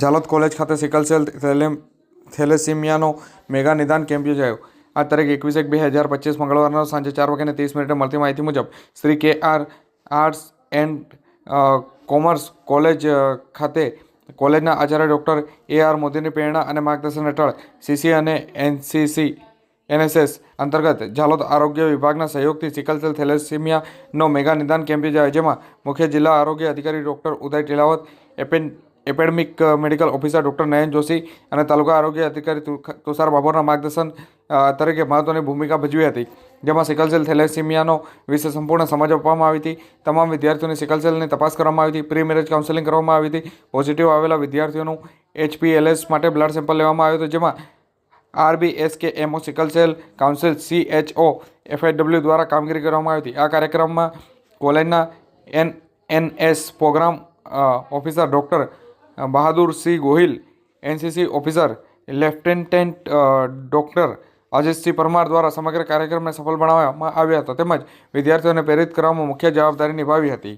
Jhalod college ખાતે sickle cell થેલેસીમિયાનો mega નિદાન કેમ્પ યોજાયો. આ તારીખ એકવીસ એક બે હજાર પચીસ મંગળવારના સાંજે ચાર વાગ્યાને ત્રીસ મિનિટે મળતી માહિતી મુજબ Shri K R, arts and commerce college ખાતે કોલેજના આચાર્ય ડૉક્ટર એ આર મોદીની પ્રેરણા અને માર્ગદર્શન હેઠળ સીસી અને એનસીસી, એનએસએસ અંતર્ગત ઝાલોદ આરોગ્ય વિભાગના સહયોગથી સિકલ સેલ થેલેસીમિયાનો મેગા નિદાન કેમ્પ યોજાયો, જેમાં મુખ્ય જિલ્લા આરોગ્ય અધિકારી doctor Uday Tilavat, એપેન epidemic medical officer doctor Nayan Joshi અને તાલુકા આરોગ્ય અધિકારી તુષાર બાબરના માર્ગદર્શન તરીકે મહત્ત્વની ભૂમિકા ભજવી હતી. જેમાં સિકલ સેલ થેલેસીમિયાનો વિશે સંપૂર્ણ સમજ આપવામાં આવી હતી. તમામ વિદ્યાર્થીઓની સિકલ સેલની તપાસ કરવામાં આવી હતી. પ્રી મેરેજ કાઉન્સેલિંગ કરવામાં આવી હતી. પોઝિટિવ આવેલા વિદ્યાર્થીઓનું એચપીએલએસ માટે બ્લડ સેમ્પલ લેવામાં આવ્યું હતું. જેમાં RBSK MO sickle cell council CHO FAW દ્વારા કામગીરી કરવામાં આવી હતી. આ કાર્યક્રમમાં કોલેજના N NS programme officer doctor Bahadur Singh Gohil NCC officer lieutenant doctor Ajitsinh Parmar દ્વારા સમગ્ર કાર્યક્રમને સફળ બનાવવામાં આવ્યા હતા. તેમજ વિદ્યાર્થીઓને પ્રેરિત કરવામાં મુખ્ય જવાબદારી નિભાવી હતી.